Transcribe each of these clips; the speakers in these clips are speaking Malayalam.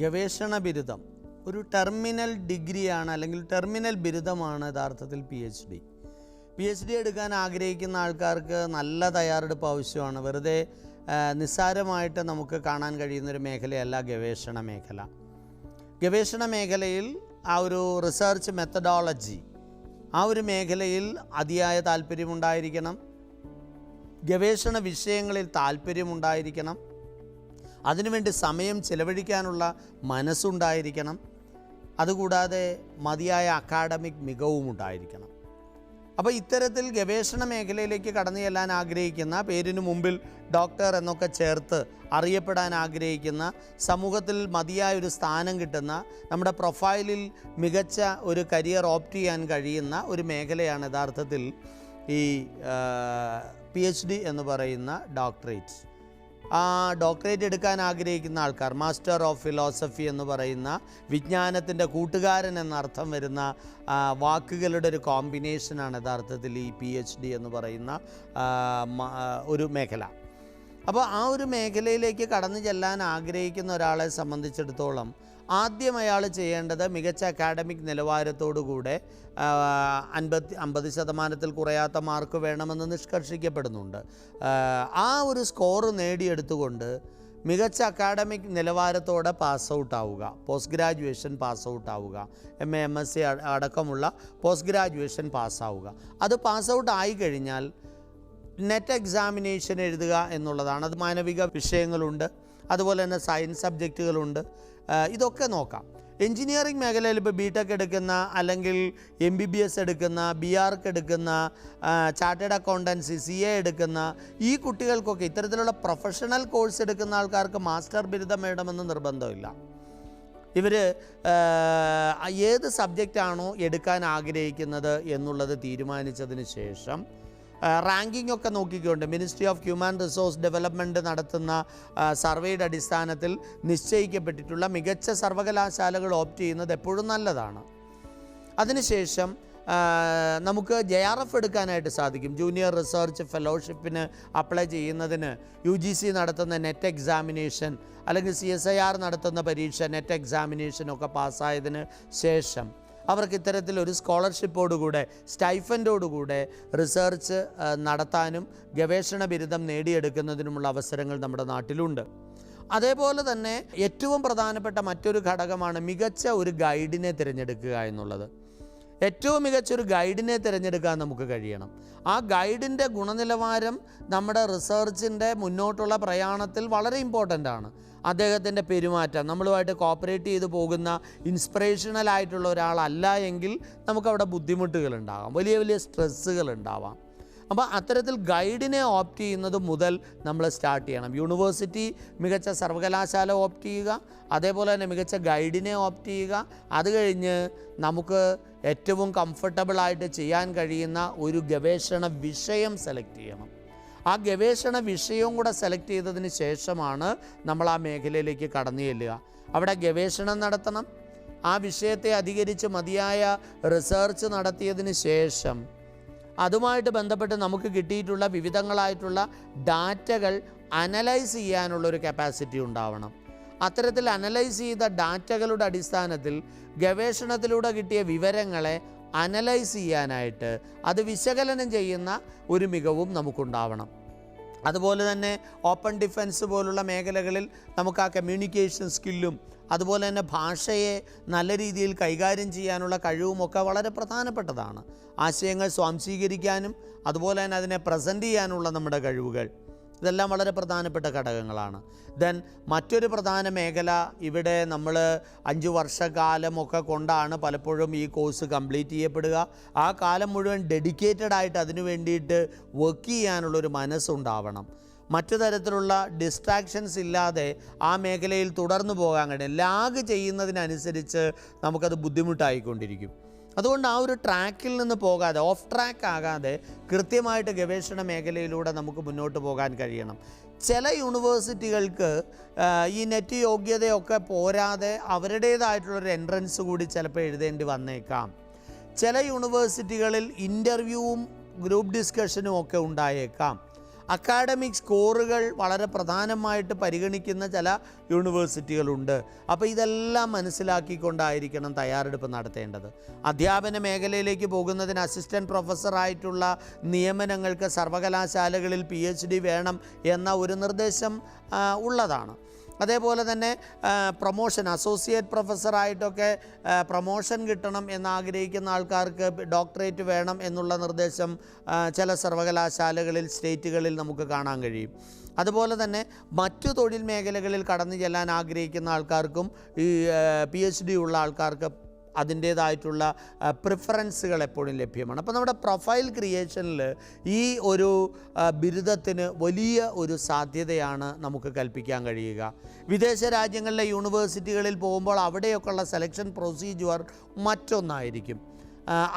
ഗവേഷണ ബിരുദം. ഒരു ടെർമിനൽ ഡിഗ്രിയാണ് അല്ലെങ്കിൽ ടെർമിനൽ ബിരുദമാണ് യഥാർത്ഥത്തിൽ P H D P H D എടുക്കാൻ ആഗ്രഹിക്കുന്ന ആൾക്കാർക്ക് നല്ല തയ്യാറെടുപ്പ് ആവശ്യമാണ്. വെറുതെ നിസ്സാരമായിട്ട് നമുക്ക് കാണാൻ കഴിയുന്നൊരു മേഖലയല്ല ഗവേഷണ മേഖല. ഗവേഷണ മേഖലയിൽ ആ ഒരു റിസർച്ച് മെത്തഡോളജി ആ ഒരു മേഖലയിൽ അതിയായ താല്പര്യമുണ്ടായിരിക്കണം. ഗവേഷണ വിഷയങ്ങളിൽ താല്പര്യമുണ്ടായിരിക്കണം. അതിനുവേണ്ടി സമയം ചിലവഴിക്കാനുള്ള മനസ്സുണ്ടായിരിക്കണം. അതുകൂടാതെ മതിയായ അക്കാഡമിക് മികവും ഉണ്ടായിരിക്കണം. അപ്പോൾ ഇത്തരത്തിൽ ഗവേഷണ മേഖലയിലേക്ക് കടന്നു ചെല്ലാൻ ആഗ്രഹിക്കുന്ന പേരിന് മുമ്പിൽ ഡോക്ടർ എന്നൊക്കെ ചേർത്ത് അറിയപ്പെടാൻ ആഗ്രഹിക്കുന്ന സമൂഹത്തിൽ മതിയായ ഒരു സ്ഥാനം കിട്ടുന്ന നമ്മുടെ പ്രൊഫൈലിൽ മികച്ച ഒരു കരിയർ ഓപ്റ്റ് ചെയ്യാൻ കഴിയുന്ന ഒരു മേഖലയാണ് യഥാർത്ഥത്തിൽ ഈ പി എച്ച് ഡി എന്ന് പറയുന്ന ഡോക്ടറേറ്റ് ഡോക്ടറേറ്റ് എടുക്കാൻ ആഗ്രഹിക്കുന്ന ആൾക്കാർ മാസ്റ്റർ ഓഫ് ഫിലോസഫി എന്ന് പറയുന്ന വിജ്ഞാനത്തിന്റെ കൂട്ടുകാരൻ എന്നർത്ഥം വരുന്ന വാക്കുകളുടെ ഒരു കോമ്പിനേഷനാണ് യഥാർത്ഥത്തിൽ ഈ പി എച്ച് ഡി എന്ന് പറയുന്ന ആ, ആ, ഒരു മേഖല. അപ്പോൾ ആ ഒരു മേഖലയിലേക്ക് കടന്നു ചെല്ലാൻ ആഗ്രഹിക്കുന്ന ഒരാളെ സംബന്ധിച്ചിടത്തോളം ആദ്യം അയാൾ ചെയ്യേണ്ടത് മികച്ച അക്കാഡമിക് നിലവാരത്തോടുകൂടെ അൻപത്തി അമ്പത് ശതമാനത്തിൽ കുറയാത്ത മാർക്ക് വേണമെന്ന് നിഷ്കർഷിക്കപ്പെടുന്നുണ്ട്. ആ, ഒരു സ്കോർ നേടിയെടുത്തുകൊണ്ട് മികച്ച അക്കാഡമിക് നിലവാരത്തോടെ പാസ് ഔട്ട് ആവുക പോസ്റ്റ് ഗ്രാജുവേഷൻ പാസ് ഔട്ട് ആവുക M A M S C അടക്കമുള്ള പോസ്റ്റ് ഗ്രാജുവേഷൻ പാസ്സാവുക അത് പാസ് ഔട്ട് ആയി കഴിഞ്ഞാൽ നെറ്റ് എക്സാമിനേഷൻ എഴുതുക എന്നുള്ളതാണ്. അത് മാനവിക വിഷയങ്ങളുണ്ട്. അതുപോലെ തന്നെ സയൻസ് സബ്ജക്റ്റുകളുണ്ട് ഇതൊക്കെ നോക്കാം. എഞ്ചിനീയറിംഗ് മേഖലയിൽ ഇപ്പോൾ ബി ടെക് എടുക്കുന്ന അല്ലെങ്കിൽ എം ബി ബി എസ് എടുക്കുന്ന ബി ആർക്ക് എടുക്കുന്ന ചാർട്ടേഡ് അക്കൗണ്ടൻസി സി എ എടുക്കുന്ന ഈ കുട്ടികൾക്കൊക്കെ ഇത്തരത്തിലുള്ള പ്രൊഫഷണൽ കോഴ്സ് എടുക്കുന്ന ആൾക്കാർക്ക് മാസ്റ്റർ ബിരുദം വേണമെന്ന് നിർബന്ധമില്ല. ഇവർ ഏത് സബ്ജക്റ്റാണോ എടുക്കാൻ ആഗ്രഹിക്കുന്നത് എന്നുള്ളത് തീരുമാനിച്ചതിന് ശേഷം റാങ്കിംഗ് ഒക്കെ നോക്കിക്കൊണ്ട് ministry of human resource development നടത്തുന്ന സർവേയുടെ അടിസ്ഥാനത്തിൽ നിശ്ചയിക്കപ്പെട്ടിട്ടുള്ള മികച്ച സർവകലാശാലകൾ ഓപ്റ്റ് ചെയ്യുന്നത് എപ്പോഴും നല്ലതാണ്. അതിനുശേഷം നമുക്ക് ജെ ആർ എഫ് എടുക്കാനായിട്ട് സാധിക്കും. ജൂനിയർ റിസർച്ച് ഫെലോഷിപ്പിന് അപ്ലൈ ചെയ്യുന്നതിന് യു ജി സി നടത്തുന്ന നെറ്റ് എക്സാമിനേഷൻ അല്ലെങ്കിൽ സി എസ് ഐ ആർ നടത്തുന്ന പരീക്ഷ നെറ്റ് എക്സാമിനേഷനൊക്കെ പാസ്സായതിന് ശേഷം. അവർക്ക് ഇത്തരത്തിൽ ഒരു സ്കോളർഷിപ്പോടുകൂടെ സ്റ്റൈഫൻഡോടുകൂടെ റിസർച്ച് നടത്താനും ഗവേഷണ ബിരുദം നേടിയെടുക്കുന്നതിനുമുള്ള അവസരങ്ങൾ നമ്മുടെ നാട്ടിലുണ്ട്. അതേപോലെ തന്നെ ഏറ്റവും പ്രധാനപ്പെട്ട മറ്റൊരു ഘടകമാണ് മികച്ച ഒരു ഗൈഡിനെ തിരഞ്ഞെടുക്കുക എന്നുള്ളത്. ഏറ്റവും മികച്ച ഒരു ഗൈഡിനെ തിരഞ്ഞെടുക്കാൻ നമുക്ക് കഴിയണം. ആ ഗൈഡിന്റെ ഗുണനിലവാരം നമ്മുടെ റിസർച്ചിന്റെ മുന്നോട്ടുള്ള പ്രയാണത്തിൽ വളരെ ഇമ്പോർട്ടന്റ് ആണ്. അദ്ദേഹത്തിന്റെ പെരുമാറ്റം. നമ്മളുമായിട്ട് കോപ്പറേറ്റ് ചെയ്ത് പോകുന്ന ഇൻസ്പിറേഷണൽ ആയിട്ടുള്ള ഒരാളല്ല എങ്കിൽ നമുക്കവിടെ ബുദ്ധിമുട്ടുകൾ ഉണ്ടാകാം വലിയ വലിയ സ്ട്രെസ്സുകൾ ഉണ്ടാവാം അപ്പോൾ അത്തരത്തിൽ ഗൈഡിനെ ഓപ്റ്റ് ചെയ്യുന്നത് മുതൽ നമ്മൾ സ്റ്റാർട്ട് ചെയ്യണം. യൂണിവേഴ്സിറ്റി മികച്ച സർവകലാശാല ഓപ്റ്റ് ചെയ്യുക അതേപോലെ തന്നെ മികച്ച ഗൈഡിനെ ഓപ്റ്റ് ചെയ്യുക. അത് കഴിഞ്ഞ് നമുക്ക് ഏറ്റവും കംഫർട്ടബിളായിട്ട് ചെയ്യാൻ കഴിയുന്ന ഒരു ഗവേഷണ വിഷയം സെലക്ട് ചെയ്യണം. ആ ഗവേഷണ വിഷയവും കൂടെ സെലക്ട് ചെയ്തതിന് ശേഷമാണ് നമ്മൾ ആ മേഖലയിലേക്ക് കടന്നു ചെല്ലുക. അവിടെ ഗവേഷണം നടത്തണം. ആ വിഷയത്തെ അധികരിച്ച് മതിയായ റിസർച്ച് നടത്തിയതിന് ശേഷം അതുമായിട്ട് ബന്ധപ്പെട്ട് നമുക്ക് കിട്ടിയിട്ടുള്ള വിവിധങ്ങളായിട്ടുള്ള ഡാറ്റകൾ അനലൈസ് ചെയ്യാനുള്ള ഒരു കപ്പാസിറ്റി ഉണ്ടാവണം. അത്തരത്തിൽ അനലൈസ് ചെയ്ത ഡാറ്റകളുടെ അടിസ്ഥാനത്തിൽ ഗവേഷണത്തിലൂടെ കിട്ടിയ വിവരങ്ങളെ അനലൈസ് ചെയ്യാനായിട്ട് അത് വിശകലനം ചെയ്യുന്ന ഒരു മികവും നമുക്കുണ്ടാവണം. അതുപോലെ തന്നെ ഓപ്പൺ ഡിഫൻസ് പോലുള്ള മേഖലകളിൽ നമുക്ക് ആ കമ്മ്യൂണിക്കേഷൻ സ്കില്ലും അതുപോലെ തന്നെ ഭാഷയെ നല്ല രീതിയിൽ കൈകാര്യം ചെയ്യാനുള്ള കഴിവുമൊക്കെ വളരെ പ്രധാനപ്പെട്ടതാണ്. ആശയങ്ങൾ സ്വാംശീകരിക്കാനും അതുപോലെ തന്നെ അതിനെ പ്രസന്റ് ചെയ്യാനുള്ള നമ്മുടെ കഴിവുകൾ. ഇതെല്ലാം വളരെ പ്രധാനപ്പെട്ട ഘടകങ്ങളാണ്. ദെൻ മറ്റൊരു പ്രധാന മേഖല ഇവിടെ നമ്മൾ അഞ്ച് വർഷക്കാലമൊക്കെ കൊണ്ടാണ് പലപ്പോഴും ഈ കോഴ്സ് കംപ്ലീറ്റ് ചെയ്യപ്പെടുക. ആ കാലം മുഴുവൻ ഡെഡിക്കേറ്റഡ് ആയിട്ട് അതിനു വേണ്ടിയിട്ട് വർക്ക് ചെയ്യാനുള്ളൊരു മനസ്സുണ്ടാവണം. മറ്റു തരത്തിലുള്ള ഡിസ്ട്രാക്ഷൻസ് ഇല്ലാതെ ആ മേഖലയിൽ തുടർന്നു പോകാൻ കഴിയും. ലാഗ് ചെയ്യുന്നതിനനുസരിച്ച് നമുക്കത് ബുദ്ധിമുട്ടായിക്കൊണ്ടിരിക്കും. അതുകൊണ്ട് ആ ഒരു ട്രാക്കിൽ നിന്ന് പോകാതെ ഓഫ് ട്രാക്ക് ആകാതെ കൃത്യമായിട്ട് ഗവേഷണ മേഖലയിലൂടെ നമുക്ക് മുന്നോട്ട് പോകാൻ കഴിയണം. ചില യൂണിവേഴ്സിറ്റികൾക്ക് ഈ നെറ്റ് യോഗ്യതയൊക്കെ പോരാതെ അവരുടേതായിട്ടുള്ളൊരു എൻട്രൻസ് കൂടി ചിലപ്പോൾ എഴുതേണ്ടി വന്നേക്കാം. ചില യൂണിവേഴ്സിറ്റികളിൽ ഇന്റർവ്യൂവും ഗ്രൂപ്പ് ഡിസ്കഷനും ഒക്കെ ഉണ്ടായേക്കാം. അക്കാഡമിക് സ്കോറുകൾ വളരെ പ്രധാനമായിട്ട് പരിഗണിക്കുന്ന ചില യൂണിവേഴ്സിറ്റികളുണ്ട്. അപ്പോൾ ഇതെല്ലാം മനസ്സിലാക്കിക്കൊണ്ടായിരിക്കണം തയ്യാറെടുപ്പ് നടത്തേണ്ടത്. അധ്യാപന മേഖലയിലേക്ക് പോകുന്നതിന് അസിസ്റ്റന്റ് പ്രൊഫസറായിട്ടുള്ള നിയമനങ്ങൾക്ക് സർവകലാശാലകളിൽ പി വേണം എന്ന ഒരു നിർദ്ദേശം ഉള്ളതാണ്. അതേപോലെ തന്നെ പ്രൊമോഷൻ അസോസിയേറ്റ് പ്രൊഫസറായിട്ടൊക്കെ പ്രൊമോഷൻ കിട്ടണം എന്നാഗ്രഹിക്കുന്ന ആൾക്കാർക്ക് ഡോക്ടറേറ്റ് വേണം എന്നുള്ള നിർദ്ദേശം ചില സർവകലാശാലകളിൽ സ്റ്റേറ്റുകളിൽ നമുക്ക് കാണാൻ കഴിയും. അതുപോലെ തന്നെ മറ്റു തൊഴിൽ മേഖലകളിൽ കടന്നു ചെല്ലാൻ ആഗ്രഹിക്കുന്ന ആൾക്കാർക്കും ഈ പി എച്ച് ഡി ഉള്ള ആൾക്കാർക്ക് അതിന്റേതായിട്ടുള്ള പ്രിഫറൻസുകൾ എപ്പോഴും ലഭ്യമാണ്. അപ്പോൾ നമ്മുടെ പ്രൊഫൈൽ ക്രിയേഷനിൽ ഈ ഒരു ബിരുദത്തിന് വലിയ ഒരു സാധ്യതയാണ് നമുക്ക് കൽപ്പിക്കാൻ കഴിയുക. വിദേശ രാജ്യങ്ങളിലെ യൂണിവേഴ്സിറ്റികളിൽ പോകുമ്പോൾ അവിടെയൊക്കെയുള്ള സെലക്ഷൻ പ്രൊസീജിയർ മറ്റൊന്നായിരിക്കും.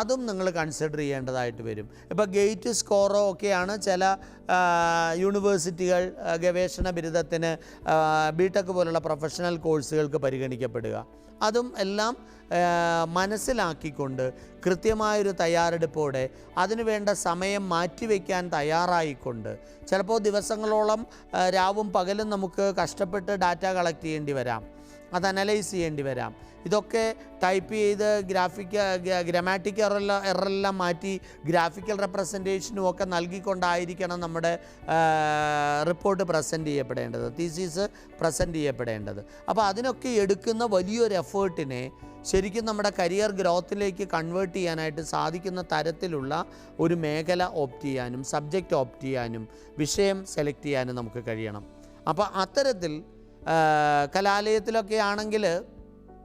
അതും നിങ്ങൾ കൺസിഡർ ചെയ്യേണ്ടതായിട്ട് വരും. ഇപ്പോൾ ഗേറ്റ് സ്കോറോ ഒക്കെയാണ് ചില യൂണിവേഴ്സിറ്റികൾ ഗവേഷണ ബിരുദത്തിന് ബിടെക് പോലുള്ള പ്രൊഫഷണൽ കോഴ്സുകൾക്ക് പരിഗണിക്കപ്പെടുക. അതും എല്ലാം മനസ്സിലാക്കിക്കൊണ്ട് കൃത്യമായൊരു തയ്യാറെടുപ്പോടെ അതിനു വേണ്ട സമയം മാറ്റിവെക്കാൻ തയ്യാറായിക്കൊണ്ട് ചിലപ്പോൾ ദിവസങ്ങളോളം രാവും പകലും നമുക്ക് കഷ്ടപ്പെട്ട് ഡാറ്റ കളക്ട് ചെയ്യേണ്ടി വരാം. അത് അനലൈസ് ചെയ്യേണ്ടി വരാം. ഇതൊക്കെ ടൈപ്പ് ചെയ്ത് ഗ്രാഫിക് ഗ്രാമാറ്റിക് എറെല്ലാം എറെല്ലാം മാറ്റി ഗ്രാഫിക്കൽ റെപ്രസെന്റേഷനും ഒക്കെ നൽകിക്കൊണ്ടായിരിക്കണം നമ്മുടെ റിപ്പോർട്ട് പ്രസന്റ് ചെയ്യപ്പെടേണ്ടത്. തീസീസ് പ്രസന്റ് ചെയ്യപ്പെടേണ്ടത്. അപ്പോൾ അതിനൊക്കെ എടുക്കുന്ന വലിയൊരു എഫേർട്ടിനെ ശരിക്കും നമ്മുടെ കരിയർ ഗ്രോത്തിലേക്ക് കൺവേർട്ട് ചെയ്യാനായിട്ട് സാധിക്കുന്ന തരത്തിലുള്ള ഒരു മേഖല ഓപ്റ്റ് ചെയ്യാനും സബ്ജക്റ്റ് ഓപ്റ്റ് ചെയ്യാനും വിഷയം സെലക്ട് ചെയ്യാനും നമുക്ക് കഴിയണം. അപ്പോൾ അത്തരത്തിൽ കലാലയത്തിലൊക്കെ ആണെങ്കിൽ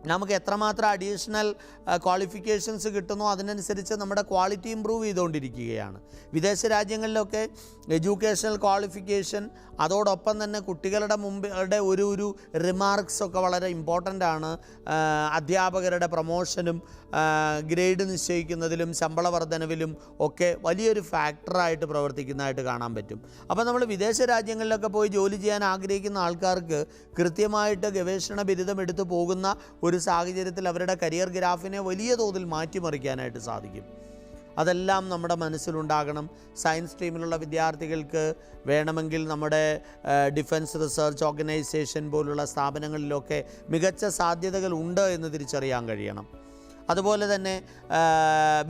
നമുക്ക് എത്രമാത്രം അഡീഷണൽ ക്വാളിഫിക്കേഷൻസ് കിട്ടുന്നോ അതിനനുസരിച്ച് നമ്മുടെ ക്വാളിറ്റി ഇമ്പ്രൂവ് ചെയ്തുകൊണ്ടിരിക്കുകയാണ്. വിദേശ രാജ്യങ്ങളിലൊക്കെ എഡ്യൂക്കേഷണൽ ക്വാളിഫിക്കേഷൻ അതോടൊപ്പം തന്നെ കുട്ടികളുടെ മുമ്പുടെ ഒരു ഒരു റിമാർക്സ് ഒക്കെ വളരെ ഇമ്പോർട്ടന്റ് ആണ്. അധ്യാപകരുടെ പ്രൊമോഷനും ഗ്രേഡ് നിശ്ചയിക്കുന്നതിലും ശമ്പള വർധനവിലും ഒക്കെ വലിയൊരു ഫാക്ടറായിട്ട് പ്രവർത്തിക്കുന്നതായിട്ട് കാണാൻ പറ്റും. അപ്പോൾ നമ്മൾ വിദേശ രാജ്യങ്ങളിലൊക്കെ പോയി ജോലി ചെയ്യാൻ ആഗ്രഹിക്കുന്ന ആൾക്കാർക്ക് കൃത്യമായിട്ട് ഗവേഷണ ബിരുദം എടുത്തു പോകുന്ന ഒരു സാഹചര്യത്തിൽ അവരുടെ കരിയർ ഗ്രാഫിനെ വലിയ തോതിൽ മാറ്റിമറിക്കാനായിട്ട് സാധിക്കും. അതെല്ലാം നമ്മുടെ മനസ്സിലുണ്ടാകണം. സയൻസ് സ്ട്രീമിലുള്ള വിദ്യാർത്ഥികൾക്ക് വേണമെങ്കിൽ നമ്മുടെ ഡിഫൻസ് റിസർച്ച് ഓർഗനൈസേഷൻ പോലുള്ള സ്ഥാപനങ്ങളിലൊക്കെ മികച്ച സാധ്യതകൾ ഉണ്ട് എന്ന് തിരിച്ചറിയാൻ കഴിയണം. അതുപോലെ തന്നെ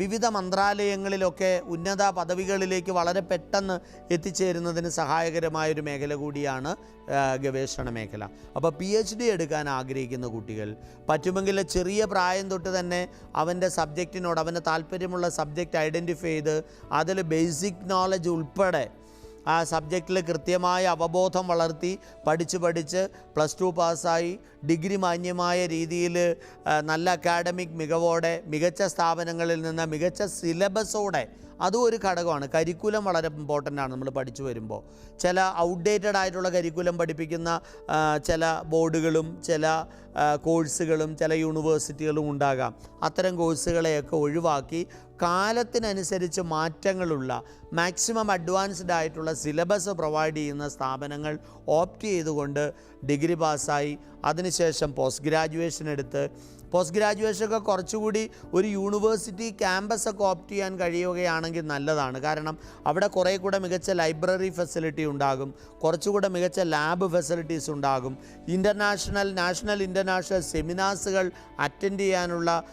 വിവിധ മന്ത്രാലയങ്ങളിലൊക്കെ ഉന്നത പദവികളിലേക്ക് വളരെ പെട്ടെന്ന് എത്തിച്ചേരുന്നതിന് സഹായകരമായൊരു മേഖല കൂടിയാണ് ഗവേഷണ മേഖല. അപ്പോൾ പി എച്ച് ഡി എടുക്കാൻ ആഗ്രഹിക്കുന്ന കുട്ടികൾ പറ്റുമെങ്കിൽ ചെറിയ പ്രായം തൊട്ട് തന്നെ അവന്റെ സബ്ജക്റ്റിനോട് അവന്റെ താല്പര്യമുള്ള സബ്ജക്റ്റ് ഐഡന്റിഫൈ ചെയ്ത് അതിൽ ബേസിക് നോളജ് ഉൾപ്പെടെ ആ സബ്ജക്റ്റിൽ കൃത്യമായ അവബോധം വളർത്തി പഠിച്ച് പഠിച്ച് പ്ലസ് ടു പാസ്സായി ഡിഗ്രി മാന്യമായ രീതിയിൽ നല്ല അക്കാഡമിക് മികവോടെ മികച്ച സ്ഥാപനങ്ങളിൽ നിന്ന് മികച്ച സിലബസോടെ അതും ഒരു ഘടകമാണ്. കരിക്കുലം വളരെ ഇമ്പോർട്ടന്റ് ആണ് നമ്മൾ പഠിച്ചു വരുമ്പോൾ. ചില ഔട്ട്ഡേറ്റഡ് ആയിട്ടുള്ള കരിക്കുലം പഠിപ്പിക്കുന്ന ചില ബോർഡുകളും ചില കോഴ്സുകളും ചില യൂണിവേഴ്സിറ്റികളും ഉണ്ടാകാം. അത്തരം കോഴ്സുകളെയൊക്കെ ഒഴിവാക്കി കാലത്തിനനുസരിച്ച് മാറ്റങ്ങളുള്ള മാക്സിമം അഡ്വാൻസ്ഡ് ആയിട്ടുള്ള സിലബസ് പ്രൊവൈഡ് ചെയ്യുന്ന സ്ഥാപനങ്ങൾ ഓപ്റ്റ് ചെയ്തുകൊണ്ട് ഡിഗ്രി പാസ്സായി അതിനുശേഷം പോസ്റ്റ് ഗ്രാജുവേഷൻ എടുത്ത്. പോസ്റ്റ് ഗ്രാജുവേഷനൊക്കെ കുറച്ചുകൂടി ഒരു യൂണിവേഴ്സിറ്റി ക്യാമ്പസ് ഒക്കെ ഓപ്റ്റ് ചെയ്യാൻ കഴിയുകയാണെങ്കിൽ നല്ലതാണ്. കാരണം അവിടെ കുറേ കൂടെ മികച്ച ലൈബ്രറി ഫെസിലിറ്റി ഉണ്ടാകും. കുറച്ചുകൂടെ മികച്ച ലാബ് ഫെസിലിറ്റീസ് ഉണ്ടാകും. ഇന്റർനാഷണൽ നാഷണൽ ഇന്റർനാഷണൽ സെമിനാർസുകൾ അറ്റൻഡ് ചെയ്യാനുള്ള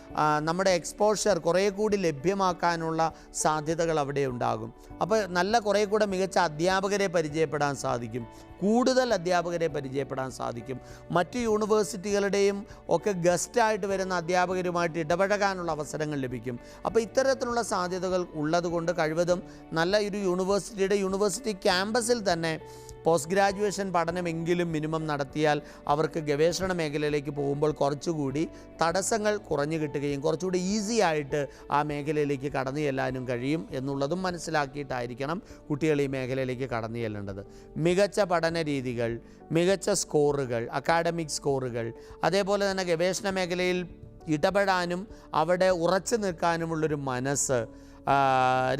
നമ്മുടെ എക്സ്പോഷർ കുറേ കൂടി ലഭ്യമാക്കാനുള്ള സാധ്യതകൾ അവിടെ ഉണ്ടാകും. അപ്പോൾ നല്ല കുറേ കൂടെ മികച്ച അധ്യാപകരെ പരിചയപ്പെടാൻ സാധിക്കും. കൂടുതൽ അധ്യാപകരെ പരിചയപ്പെടാൻ സാധിക്കും. മറ്റ് യൂണിവേഴ്സിറ്റികളുടെയും ഒക്കെ ഗസ്റ്റായിട്ട് വരുന്ന അധ്യാപകരുമായിട്ട് ഇടപഴകാനുള്ള അവസരങ്ങൾ ലഭിക്കും. അപ്പോൾ ഇത്തരത്തിലുള്ള സാധ്യതകൾ ഉള്ളതുകൊണ്ട് കഴിവതും നല്ല ഒരു യൂണിവേഴ്സിറ്റിയുടെ യൂണിവേഴ്സിറ്റി ക്യാമ്പസിൽ തന്നെ പോസ്റ്റ് ഗ്രാജുവേഷൻ പഠനമെങ്കിലും മിനിമം നടത്തിയാൽ അവർക്ക് ഗവേഷണ മേഖലയിലേക്ക് പോകുമ്പോൾ കുറച്ചുകൂടി തടസ്സങ്ങൾ കുറഞ്ഞു കിട്ടുകയും കുറച്ചുകൂടി ഈസി ആയിട്ട് ആ മേഖലയിലേക്ക് കടന്നു ചെല്ലാനും കഴിയും എന്നുള്ളതും മനസ്സിലാക്കിയിട്ടായിരിക്കണം കുട്ടികൾ ഈ മേഖലയിലേക്ക് കടന്നു ചെല്ലേണ്ടത്. മികച്ച പഠന രീതികൾ മികച്ച സ്കോറുകൾ അക്കാഡമിക് സ്കോറുകൾ അതേപോലെ തന്നെ ഗവേഷണ മേഖലയിൽ ഇടപെടാനും അവിടെ ഉറച്ചു നിൽക്കാനുമുള്ളൊരു മനസ്സ്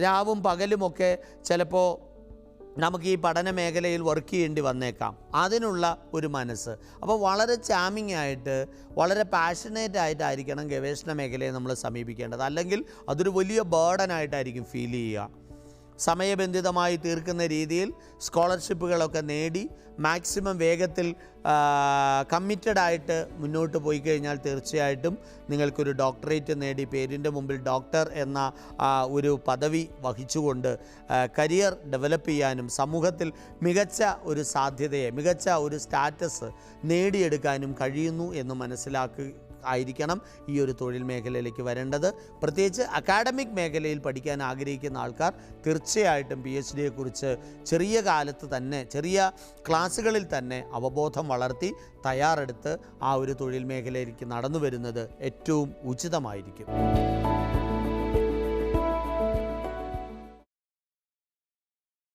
രാവും പകലുമൊക്കെ ചിലപ്പോൾ നമുക്ക് ഈ പഠന മേഖലയിൽ വർക്ക് ചെയ്യേണ്ടി വന്നേക്കാം. അതിനുള്ള ഒരു മനസ്സ്. അപ്പോൾ വളരെ ചാമിങ് ആയിട്ട് വളരെ പാഷനേറ്റ് ആയിട്ടായിരിക്കണം ഗവേഷണ മേഖലയെ നമ്മൾ സമീപിക്കേണ്ടത്. അല്ലെങ്കിൽ അതൊരു വലിയ ബേർഡനായിട്ടായിരിക്കും ഫീൽ ചെയ്യുക. സമയബന്ധിതമായി തീർക്കുന്ന രീതിയിൽ സ്കോളർഷിപ്പുകളൊക്കെ നേടി മാക്സിമം വേഗത്തിൽ കമ്മിറ്റഡ് ആയിട്ട് മുന്നോട്ട് പോയി കഴിഞ്ഞാൽ തീർച്ചയായിട്ടും നിങ്ങൾക്കൊരു ഡോക്ടറേറ്റ് നേടി പേരിന്റെ മുമ്പിൽ ഡോക്ടർ എന്ന ഒരു പദവി വഹിച്ചുകൊണ്ട് കരിയർ ഡെവലപ്പ് ചെയ്യാനും സമൂഹത്തിൽ മികച്ച ഒരു സാധ്യതയെ മികച്ച ഒരു സ്റ്റാറ്റസ് നേടിയെടുക്കാനും കഴിയുന്നു എന്ന് മനസ്സിലാക്കുക ആയിരിക്കണം ഈ ഒരു തൊഴിൽ മേഖലയിലേക്ക് വരേണ്ടത്. പ്രത്യേകിച്ച് അക്കാഡമിക് മേഖലയിൽ പഠിക്കാൻ ആഗ്രഹിക്കുന്ന ആൾക്കാർ തീർച്ചയായിട്ടും പി എച്ച് ഡിയെക്കുറിച്ച് ചെറിയ കാലത്ത് തന്നെ ചെറിയ ക്ലാസ്സുകളിൽ തന്നെ അവബോധം വളർത്തി തയ്യാറെടുത്ത് ആ ഒരു തൊഴിൽ മേഖലയിലേക്ക് നടന്നു വരുന്നത് ഏറ്റവും ഉചിതമായിരിക്കും.